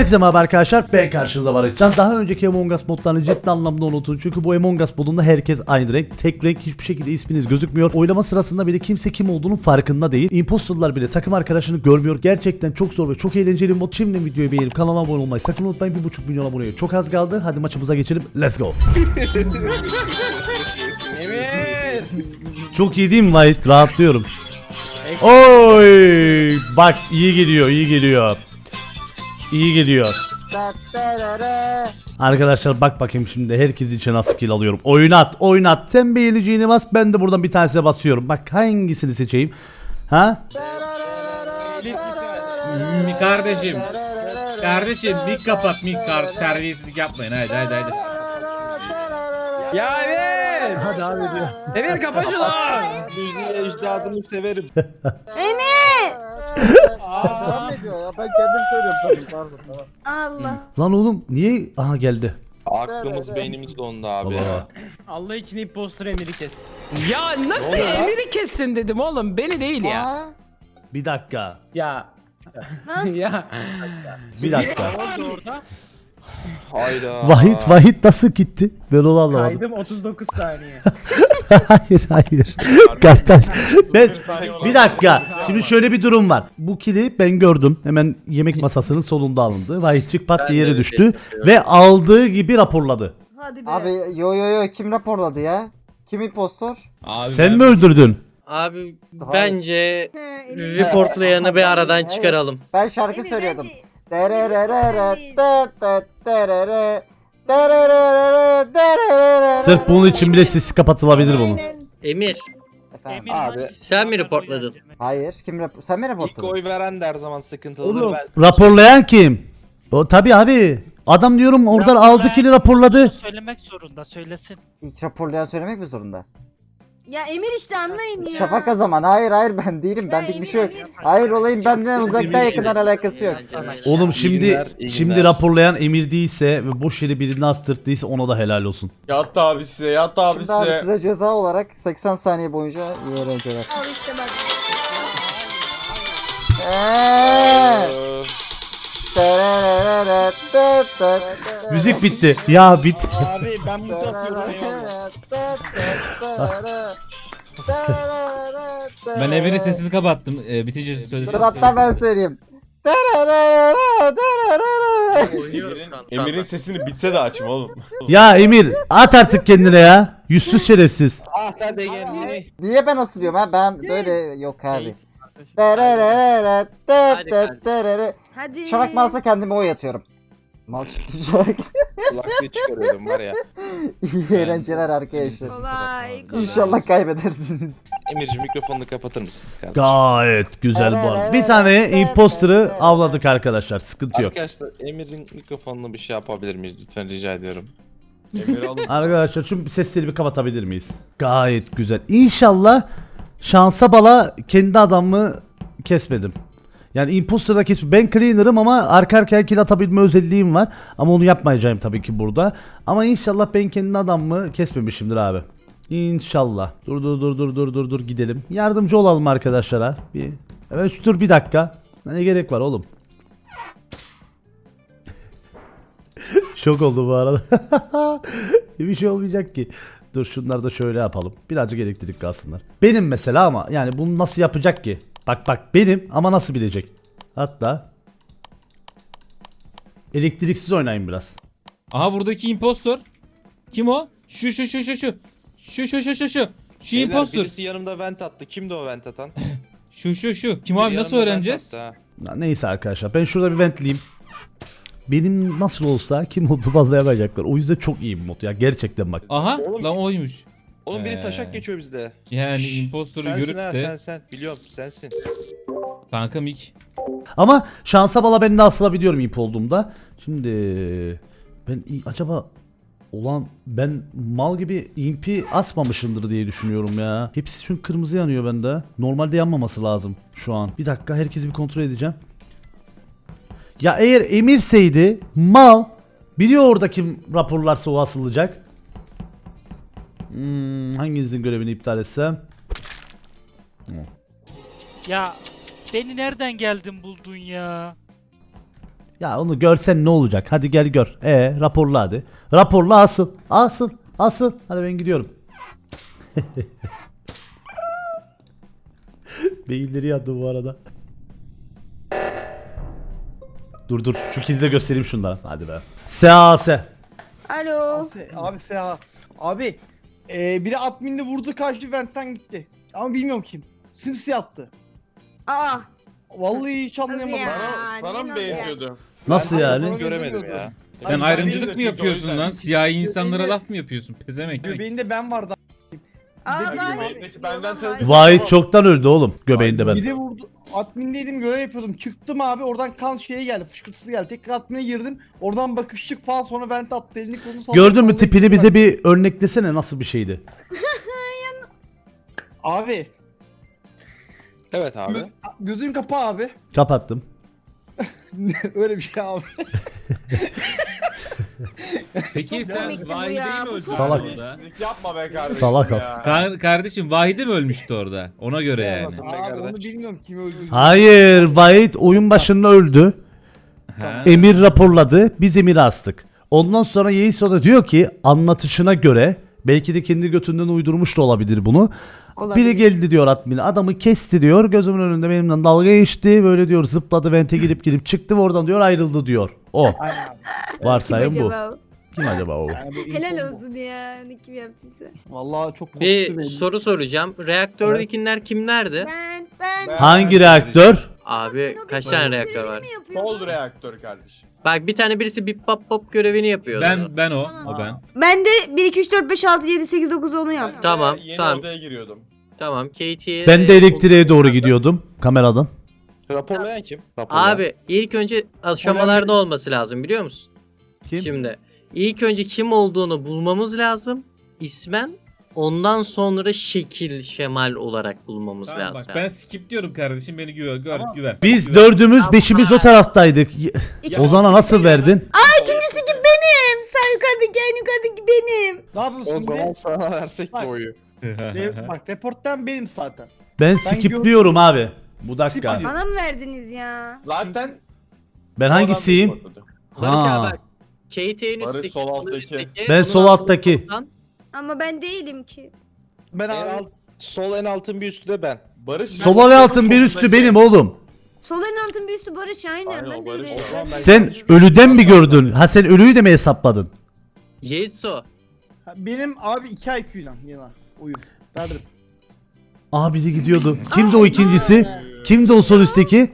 Herkese merhaba arkadaşlar. Ben karşınızda var Can. Daha önceki Among Us modlarını ciddi anlamda unutun. Çünkü bu Among Us modunda herkes aynı renk. Tek renk hiçbir şekilde isminiz gözükmüyor. Oylama sırasında bile kimse kim olduğunun farkında değil. Imposterlar bile takım arkadaşını görmüyor. Gerçekten çok zor ve çok eğlenceli bir mod. Şimdi videoyu beğenip kanala abone olmayı sakın unutmayın. 1.5 milyon aboneye çok az kaldı. Hadi maçımıza geçelim. Let's go. Emir. Çok iyi değil mi Vahit? Rahatlıyorum. Oy! Bak iyi geliyor, iyi geliyor. İyi geliyor. Arkadaşlar bak bakayım şimdi herkes için nasıl kill alıyorum. Oynat, oynat. Sen beğeneceğini bas, ben de buradan bir tanesine basıyorum. Bak hangisini seçeyim? Ha? Mi kardeşim. Kardeşim mik kapat mik kar terbiyesizlik yapmayın hadi hadi hadi. Ya Emir. Hadi abi diyor. Emir kapa şunu. Müziği ecdadını severim. Emir! Devam ediyor ya ben kendim söylüyorum tabii pardon tamam. Allah. Lan oğlum niye? Aha geldi. Aklımız beynimiz dondu abi Allah. ya. Allah için imposter Emir'i kes. Ya nasıl Emir'i kessin dedim oğlum beni değil ya. Bir dakika. Ya. Lan. ya. Bir dakika. oldu orada? Hayda. Vahit Vahit nasıl gitti? Ben onu anlamadım. Kaydım 39 saniye. hayır hayır. Kardeş. Ben, bir dakika. Şimdi şöyle bir durum var. Bu kili ben gördüm. Hemen yemek masasının solunda alındı. Vahitçik pat diye yere düştü. Ve aldığı gibi raporladı. Hadi be. Abi yo yo yo kim raporladı ya? Kim impostor? Abi Sen ben- mi öldürdün? Abi bence He, reportlayanı bir aradan Hayır. çıkaralım. Ben şarkı Emir, söylüyordum. bence- Sırf bunun için bile sesi kapatılabilir bunun. Emir Efendim? Abi sen mi reportladın? Hayır kim rap sen mi ilk raporladın? oy veren de her zaman sıkıntılıdır Oğlum. ben. Raporlayan kim? O tabi abi. Adam diyorum oradan aldı kili raporladı. Söylemek zorunda söylesin. İlk raporlayan söylemek mi zorunda? Ya Emir işte anlayın ya. Şafak o zaman. Hayır hayır ben değilim. Sen Bendik bir şey yok. Emir, Emir. Hayır olayın benden uzaktan yakından alakası yok. Oğlum İyi şimdi günler, iyi şimdi günler. raporlayan Emir değilse ve boş yere birini astırttıysa ona da helal olsun. Yat abi size, yat abi Şimdi abi size. size ceza olarak 80 saniye boyunca iyi eğlenceler. Al işte bak. Eee. Ee, Müzik bitti. Ya bit. Abi ben bu Ben sesini kapattım. Ee, bitince söyle. Dur hatta ben söyleyeyim. Emir'in sesini bitse de açma oğlum. Ya Emir at artık kendine ya. Yüzsüz şerefsiz. Ah hadi gel. Niye ben asılıyorum ha? Ben böyle yok abi. Hadi. Hadi. Şafak varsa kendime oy atıyorum. Mal çıktı Şafak. Kulaklığı çıkarıyordum var ya. İyi eğlenceler arkadaşlar. Kolay kolay. İnşallah kaybedersiniz. Emirci mikrofonunu kapatır mısın? kardeşim? Gayet güzel bu arada. Bir tane imposter'ı avladık arkadaşlar. Sıkıntı yok. Arkadaşlar Emir'in mikrofonunu bir şey yapabilir miyiz lütfen rica ediyorum. Arkadaşlar şu sesleri bir kapatabilir miyiz? Gayet güzel. İnşallah şansa bala kendi adamımı kesmedim. Yani imposter'da kes. Ben cleaner'ım ama arka arkaya kill atabilme özelliğim var. Ama onu yapmayacağım tabii ki burada. Ama inşallah ben kendi adamımı kesmemişimdir abi. İnşallah. Dur dur dur dur dur dur dur gidelim. Yardımcı olalım arkadaşlara. Bir Evet dur bir dakika. Ne gerek var oğlum? Şok oldu bu arada. bir şey olmayacak ki. Dur şunları da şöyle yapalım. Birazcık elektrik kalsınlar. Benim mesela ama yani bunu nasıl yapacak ki? Bak bak benim ama nasıl bilecek? Hatta elektriksiz oynayın biraz. Aha buradaki impostor. Kim o? Şu şu şu şu şu. Şu şu şu şu şu. Şu Beyler, impostor. Birisi yanımda vent attı. Kimdi o vent atan? Şu şu şu. Kim Biri abi nasıl öğreneceğiz? attı ha. Neyse arkadaşlar ben şurada bir ventleyeyim. Benim nasıl olsa kim olduğumu anlayamayacaklar. O yüzden çok iyi bir mod ya gerçekten bak. Aha Oğlum- lan oymuş. Oğlum biri Ee, taşak geçiyor bizde. Yani Şşş, impostoru sensin görüp ha, de sen sen biliyorum sensin. kanka mik. Ama şansa bala ben de asılabiliyorum ip olduğumda. Şimdi ben i- acaba olan ben mal gibi impi asmamışımdır diye düşünüyorum ya. Hepsi çünkü kırmızı yanıyor bende. Normalde yanmaması lazım şu an. Bir dakika herkesi bir kontrol edeceğim. Ya eğer emirseydi mal biliyor orada kim raporlarsa o asılacak. Hmm, hanginizin görevini iptal etsem? Ya beni nereden geldin buldun ya? Ya onu görsen ne olacak? Hadi gel gör. E raporla hadi. Raporla asıl. Asıl. Asıl. Hadi ben gidiyorum. Beyinleri yandı bu arada. Dur dur şu kilidi de göstereyim şunlara. Hadi be. SAS. Alo. Abi Seha. Abi e, biri adminle vurdu karşı ventten gitti. Ama bilmiyorum kim. Simsiyahtı. Aa. Vallahi hiç anlayamadım. ya? Sana, sana mı benziyordu? Nasıl Ben- yani? Göremedim ya. Sen Abi, ayrımcılık mı yapıyorsun yüzden- lan? Siyahi insanlara laf mı yapıyorsun? Pezemek. Göbeğinde ben vardı. Aa Bir vay. göbeğindeki benden Vay. tanıdık- Vahit çoktan öldü oğlum. Göbeğinde Bir ben. de vurdu. Admindeydim görev yapıyordum. Çıktım abi oradan kan şeye geldi. Fışkırtısı geldi. Tekrar admine girdim. Oradan bakıştık falan sonra vent attı. Elini kolunu salladı. Gördün mü Sonra tipini bize bir örneklesene nasıl bir şeydi? Abi. Evet abi. Gö- gözün kapa abi. Kapattım. Öyle bir şey abi. Peki sen komikti bu Vahide'yi ya, mi bu öldürdün Salak. orada? Yapma be kardeşim Salak ya. Kar- kardeşim Vahide mi ölmüştü orada? Ona göre yani. abi onu bilmiyorum kim öldü. Hayır, Vahit oyun başında öldü. Ha. Emir raporladı. Biz Emir'i astık. Ondan sonra Yeiso da diyor ki anlatışına göre belki de kendi götünden uydurmuş da olabilir bunu. Olabilir. Biri geldi diyor admine adamı kesti diyor gözümün önünde benimle dalga geçti böyle diyor zıpladı vente girip girip çıktı ve oradan diyor ayrıldı diyor. O Aynen. Kim varsayım bu. acaba? Kim acaba o? Yani bu Helal bu. olsun ya. Ne kim yaptıysa. Vallahi çok korktu Bir beni. soru soracağım. Reaktördekiler kimlerdi? Ben ben. Ben- Hangi reaktör? Abi kaç tane reaktör var? Sol reaktör kardeşim. Bak bir tane birisi bip bop bop görevini yapıyordu. Ben ben o. O ben. Ben de 1 2 3 4 5 6 7 8 9 10'u yap. Tamam, Yeni tamam. odaya giriyordum. Tamam Katie'ye... Ben de elektriğe doğru gidiyordum kameradan. Raporlayan kim? Raporlayan. Abi ilk önce aşamalarda olması lazım biliyor musun? Kim? Şimdi ilk önce kim olduğunu bulmamız lazım. İsmen ondan sonra şekil şemal olarak bulmamız Tamam lazım. bak ben skip diyorum kardeşim beni güven. Gör, güven. Biz Güven. dördümüz beşimiz o taraftaydık. Ozan'a nasıl verdin? Aa ikincisi kim benim? Sağ yukarıdaki en yukarıdaki benim. Ne yapıyorsun be? sana versek Bak. oyu. Re- bak reporttan benim zaten. Ben Ben skipliyorum abi. Bu dakika. Skip Bana mı verdiniz ya? Zaten Ben hangisiyim? Barış Ha. abi bak. Katie'nin Barış üstteki. sol alttaki. üstteki, Ben onun sol alttaki. altından- Ama ben değilim ki. Ben En alt, sol en altın bir üstü de ben. Barış Sol ale altın bir üstü benim oğlum. Sol en altın bir üstü Barış aynen. Aynen, ben o de Barış. ben- Sen ölüden mi gördün? Ha sen ölüyü de mi hesapladın? Yeitso. Benim abi 2 IQ'yla yana oyun. Verdim. Aa biri gidiyordu. Kimdi o ikincisi? Kimdi o sol üstteki?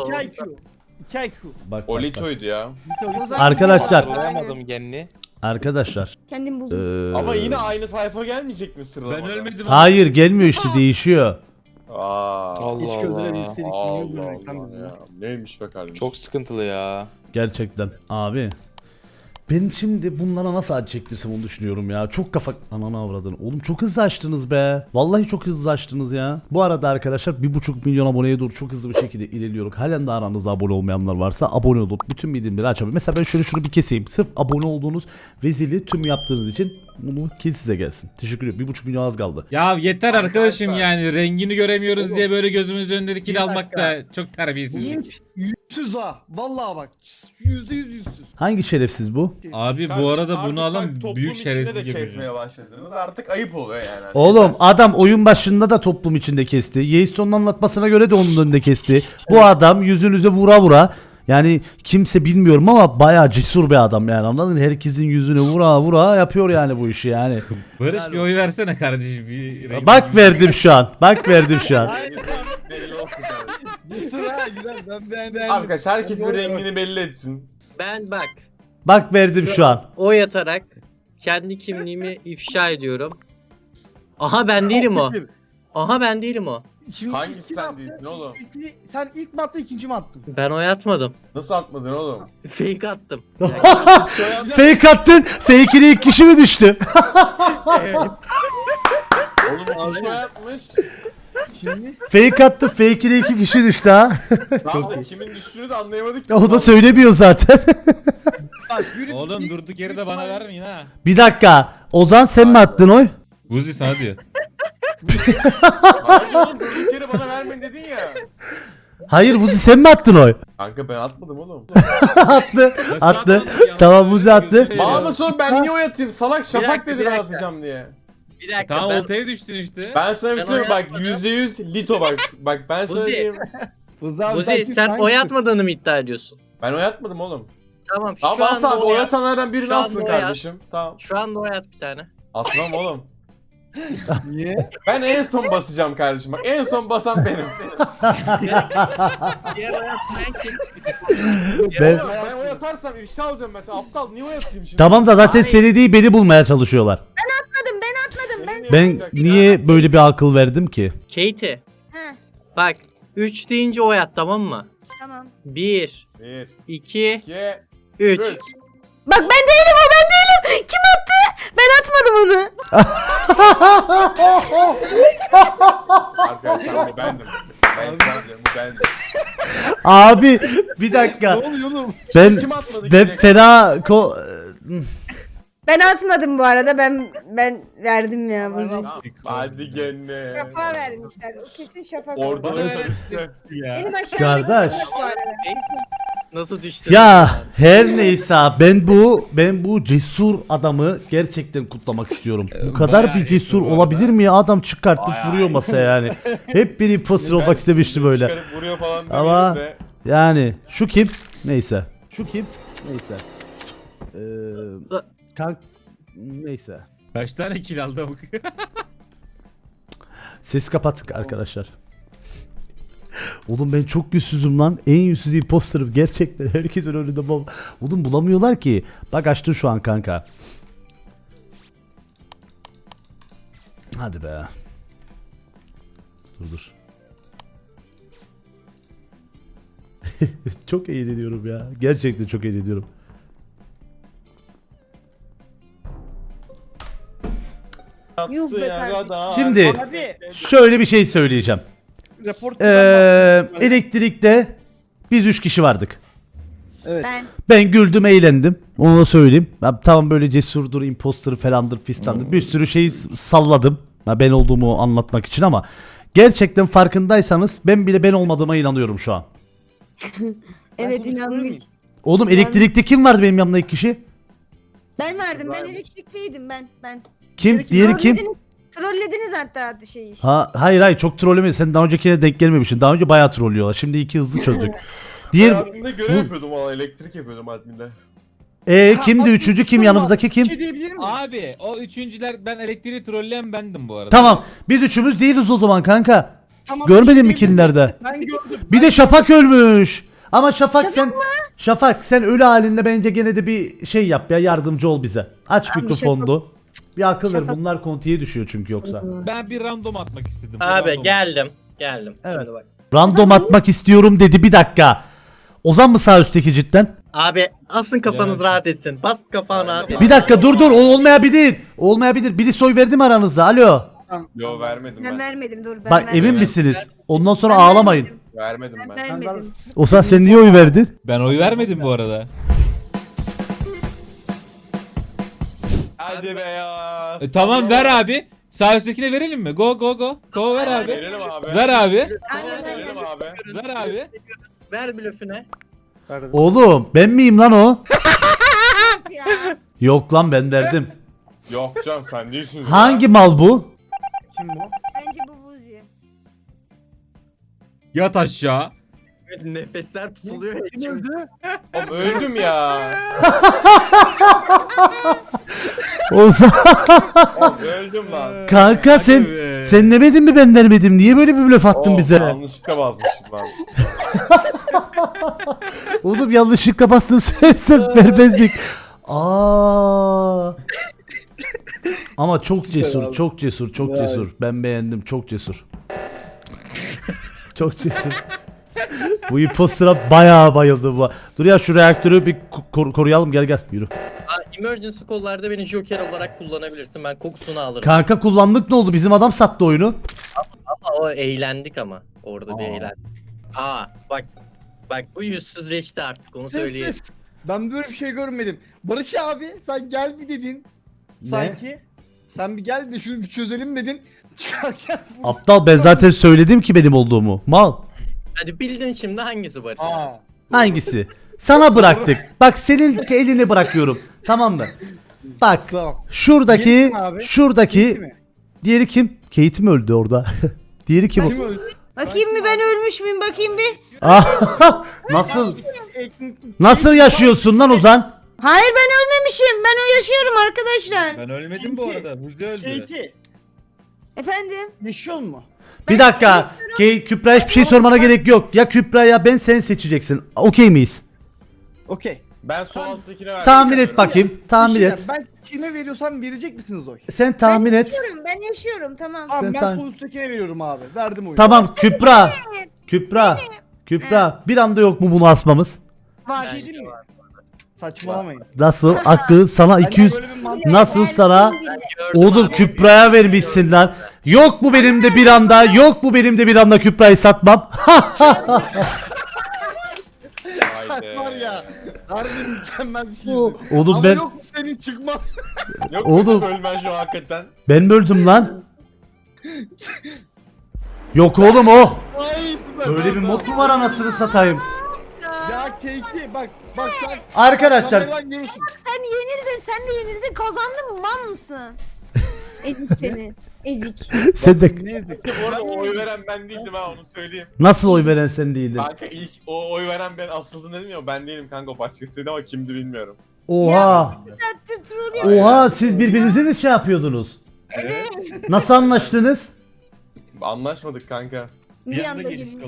2 IQ. 2 IQ. Bak, Olito'ydu ya. Ozan Arkadaşlar. Aynen. Bulamadım genini. Arkadaşlar. Kendim buldum. eee, Ama yine aynı sayfa gelmeyecek mi sıralamada? Ben ölmedim. Hayır gelmiyor işte değişiyor. Aa, Allah gözüne Allah. Allah Allah ya. Neymiş be kardeşim? Çok sıkıntılı ya. Gerçekten. Abi. Ben şimdi bunlara nasıl acı çektirsem onu düşünüyorum ya. Çok kafa... Ananı avradın. Oğlum çok hızlı açtınız be. Vallahi çok hızlı açtınız ya. Bu arada arkadaşlar 1.5 milyon aboneye doğru çok hızlı bir şekilde ilerliyoruz. Halen de aranızda abone olmayanlar varsa abone olup bütün bildirimleri açabilir. Mesela ben şöyle şunu bir keseyim. Sırf abone olduğunuz ve zili tüm yaptığınız için bunu kes size gelsin. Teşekkür ederim. 1.5 milyon az kaldı. Ya yeter arkadaşım yani rengini göremiyoruz diye böyle gözümüzün önünde kil Bir almak da çok terbiyesizlik. Linç yüzsüz ha. Vallahi bak. Yüzde yüz yüzsüz. Hangi şerefsiz bu? Abi bu Kardeşim, arada artık bunu bak alan toplum büyük içinde şerefsizlik de yapıyor. kesmeye başladınız. Artık ayıp oluyor yani. Oğlum adam oyun başında da toplum içinde kesti. Yeison'un anlatmasına göre de onun önünde kesti. Bu adam yüzünüze vura vura yani kimse bilmiyorum ama bayağı cesur bir adam yani anladın mı? Herkesin yüzüne vura vura yapıyor yani bu işi yani. Barış bir oy versene kardeşim. Bir renk- Bak verdim şu an. Bak verdim şu an. Güzel. Ben beğendim. Arkadaşlar herkes bir rengini belli etsin. Ben bak Bak verdim şu an. oy atarak kendi kimliğimi ifşa ediyorum. Aha ben değilim o. Aha ben değilim o. Şimdi Hangisi kim sen attı? değilsin oğlum? İlki- sen ilk mi attın ikinci mi attın? Ben oy atmadım. Nasıl atmadın oğlum? Fake attım. Fake attın. Fake'ine ilk kişi mi düştü? Oğlum kim atmış? Şimdi Fake attı. Fake'ine iki kişi düştü ha. Tam da kimin düştüğünü de anlayamadık. ki. o da söylemiyor zaten. bak yürü. Oğlum durduk yere de bana vermeyin ha. bir dakika. Ozan sen mi attın oy? Guzi sana diyor. Hayır oğlum durduk yere bana vermeyin dedin ya. Hayır Vuzi sen mi attın oy? Kanka ben atmadım oğlum. attı. Nasıl Attı. Tamam, Muzi attı. Bana mı sor ben niye oy atayım? Salak Şafak dakika, dedi bir ben dakika. atacağım diye. Bir dakika Tamam ben... oltaya düştün işte. Ben sana bir Ben şey söyleyeyim bak yüzde yüz lito bak. Bak ben sana Buzi. diyeyim. Rıza abi Buzi sen hangi- oy atmadığını mı iddia ediyorsun? Ben oy atmadım oğlum. Tamam şu Tamam anda asla oy oy at. atanlardan birini Şu anda alsın oy at. kardeşim. Tamam. Şu anda oy at bir tane. Atmam oğlum. Niye? Ben en son basacağım kardeşim. Bak en son basan benim. Diğer kim? Ben- Oğlum, ben oy atarsam ifşa olacağım mesela. Aptal niye oy atayım şimdi? Tamam da zaten Hayır. seni değil beni bulmaya çalışıyorlar. Atmadım ben atmadım ben. Senin Ben bir niye böyle bir akıl verdim ki? Katie He bak 3 deyince oy at tamam mı? tamam. 1, şey- Bir, 2, iki, 3. üç. Bak ben değilim o ben değilim. Kim attı? Ben atmadım onu. Arkadaşlar bu bendim. Ben bendim, bu bendim. Abi bir Ne dakika. oluyor oğlum? Ben Kim atmadı ben ki? fena ko Ben atmadım bu arada ben ben verdim ya buzu. Hadi gene. Şafağa vermişler. Kesin şafak. Orada Bana da çalıştı. Benim aşağıda. Kardeş. bu arada. Nasıl düştü? ya her neyse ben bu ben bu cesur adamı gerçekten kutlamak istiyorum. Bu kadar bir cesur olabilir mi ya adam çıkartıp vuruyor masaya yani. Hep bir imposter olmak istemişti böyle. Çıkarıp vuruyor falan Ama- de. Yani şu kim? Neyse. Şu kim? Neyse. Ee, kank neyse. Kaç tane kill aldı bu? Ses kapattık arkadaşlar. Oğlum ben çok yüzsüzüm lan. En yüzsüz imposterım gerçekten. Herkesin önünde baba. Oğlum bulamıyorlar ki. Bak açtın şu an kanka. Hadi be. Dur dur. çok eğleniyorum ya. Gerçekten çok eğleniyorum. Yuh be kardeşim. Şimdi Abi şöyle bir şey söyleyeceğim. Rapor Ee, elektrikte biz üç kişi vardık. Ben. Ben güldüm eğlendim. Onu da söyleyeyim. Ben tamam böyle cesurdur, imposter falandır fistandır. Bir sürü şey salladım. Ha, ben olduğumu anlatmak için ama gerçekten farkındaysanız ben bile ben olmadığıma inanıyorum şu an. Evet inanmış. Oğlum elektrikte kim vardı benim yanımda iki kişi? Ben vardım ben elektrikliydim ben ben. Kim? Diğeri kim? Trollediniz- Trollediniz hatta şeyi. Ha hayır hayır çok trollemedi. Sen daha öncekine denk gelmemişsin. Daha önce bayağı trollüyorlar. Şimdi iki hızlı çözdük. Diğer adminde görev yapıyordum valla elektrik yapıyordum adminde. e kimdi üçüncü kim yanımızdaki Bir kim? şey? Abi o üçüncüler ben elektriği trolleyen bendim bu arada. Tamam. Biz üçümüz değiliz o zaman kanka. Tamam, Görmedin mi şey kinlerde? Ben gördüm. Bir de Şafak ölmüş. Ama Şafak sen Şafak sen ölü halinde bence gene de bir şey yap ya yardımcı ol bize. Aç Tamam, mikrofondu. Bir akıl ver Şafak- bunlar kontiye düşüyor çünkü yoksa. Ben bir random atmak istedim. Abi Random. geldim. Geldim. Evet. Şimdi bak. Random atmak istiyorum dedi bir dakika. Ozan mı sağ üstteki cidden? Abi asın kafanız Evet. rahat etsin. Bas kafanı rahat et. Bir dakika dur dur o olmayabilir. Olmayabilir. Biri soy verdi mi aranızda? Alo. Yo vermedim Ben ben. vermedim dur ben Bak vermedim. emin misiniz? Ondan sonra Ben ağlamayın. vermedim, Vermedim Ben ben. vermedim. Ozan sen niye oy verdin? Ben oy vermedim bu arada. Hadi be ya. E, tamam ver abi. Sağ üsttekine verelim mi? Go go go. Go ver abi. Verelim abi. Ver abi. Aynen Verelim abi. Ver abi. Ver blöfüne. Oğlum ben miyim lan o? Ya. Yok lan ben derdim. Yok canım sen değilsin. Hangi mal bu? Kim bu? Bence bu Vuzi. Yat aşağı. Nefesler tutuluyor. Kim öldü? Oğlum öldüm ya. Oğlum öldüm lan. kanka sen be. sen demedin mi ben vermedim? Niye böyle bir blöf attın Oğlum, bize? Yanlışlıkla basmışım lan. Oğlum yanlışlıkla bastın söylersen vermezdik. Aa. Ama çok cesur, çok cesur, çok cesur. Ben beğendim, çok cesur. çok cesur. Bu imposter'a bayağı bayıldım bu. Dur ya şu reaktörü bir kor- koruyalım gel gel yürü. Emergency call'larda beni joker olarak kullanabilirsin. Ben kokusunu alırım. Kanka kullandık ne oldu? Bizim adam sattı oyunu. Ama o eğlendik ama. Orada bir Aa. eğlendik. Aa bak. Bak bu yüzsüzleşti artık onu söyleyeyim. Ben böyle bir şey görmedim. Barış abi sen gel bir dedin. Ne? Sanki. Sen bir gel de şunu bir çözelim dedin. Çıkarken vurdun. Aptal ben zaten söyledim ki benim olduğumu. Mal. Hadi bildin şimdi hangisi Barış? Aa. Hangisi? Sana bıraktık. Bak senin elini bırakıyorum. Tamam mı? Bak Tamam. şuradaki Diğeri kim abi? şuradaki mi? diğeri kim? Kate mi öldü orada? diğeri kim? o? Kim öldü? Bakayım bir ben ölmüş müyüm bakayım bir. Ah, nasıl nasıl yaşıyorsun lan Ozan? Hayır ben ölmemişim. Ben o yaşıyorum arkadaşlar. Ben ölmedim bu arada. Muzi öldü. Katie, Efendim? yaşıyor mu? Bir dakika. Kay, Kübra hiçbir şey sormana gerek yok. Ya Kübra ya ben sen seçeceksin. Okey miyiz? Okey. Ben sol alttakine verdim. Tahmin et bakayım. Tahmin şey et. Ben kime veriyorsam verecek misiniz oy? Sen tahmin ben et. yaşıyorum. Ben yaşıyorum tamam. Tamam Sen ben tahmin- sol üsttekine veriyorum abi. Verdim oyu. Tamam Kübra. Kübra. Kübra. Bir anda yok mu bunu asmamız? Var dedim mi? Saçmalamayın. Nasıl? Hakkı sana Ben 200 böyle bir mantık- Nasıl sana? Gördüm Oğlum abi. Kübra'ya vermişsin lan. Yok bu benim de bir anda. Yok bu benim de bir anda Kübra'yı satmam. Haydi. var ya. Harbi mükemmel bir şeydi. Oğlum Ama ben yok mu senin çıkma? Yok Oğlum. Oğlum. ölmen şu an hakikaten. ben mi öldüm lan? Yok oğlum o. Ay, süper. Öyle bir mod mu var anasını satayım? Ya Katie bak bak sen Arkadaşlar kameradan görürsün. Sen yenildin. Sen de yenildin. Kazandın mal mısın? Ezik seni. Ezik. sen de Neyse. Bu arada o oy veren ben değildim ha onu söyleyeyim. nasıl oy veren sen değildin? Kanka ilk o oy veren ben asıldım dedim ya ben değilim kanka o başkasıydı ama kimdi bilmiyorum. Oha. Troll yapıyor. Oha siz birbirinizi mi şey yapıyordunuz? Evet. Nasıl anlaştınız? Anlaşmadık kanka. Bir anda gelişti.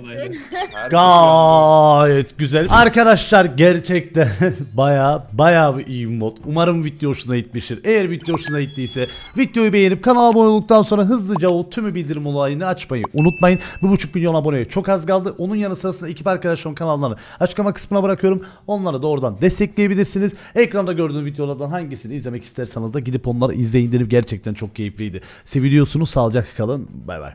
Her Gayet güzel. Arkadaşlar gerçekten baya baya bir iyi bir mod. Umarım video hoşuna gitmiştir. Eğer video hoşuna gittiyse videoyu beğenip kanala abone olduktan sonra hızlıca o tümü bildirim olayını açmayı unutmayın. 1.5 milyon aboneye çok az kaldı. Onun yanı sırasında ekip arkadaşlarım kanallarını açıklama kısmına bırakıyorum. Onları da oradan destekleyebilirsiniz. Ekranda gördüğünüz videolardan hangisini izlemek isterseniz de gidip onları izleyin derim. Gerçekten çok keyifliydi. Seviliyorsunuz. Sağlıcakla kalın. Bay bay.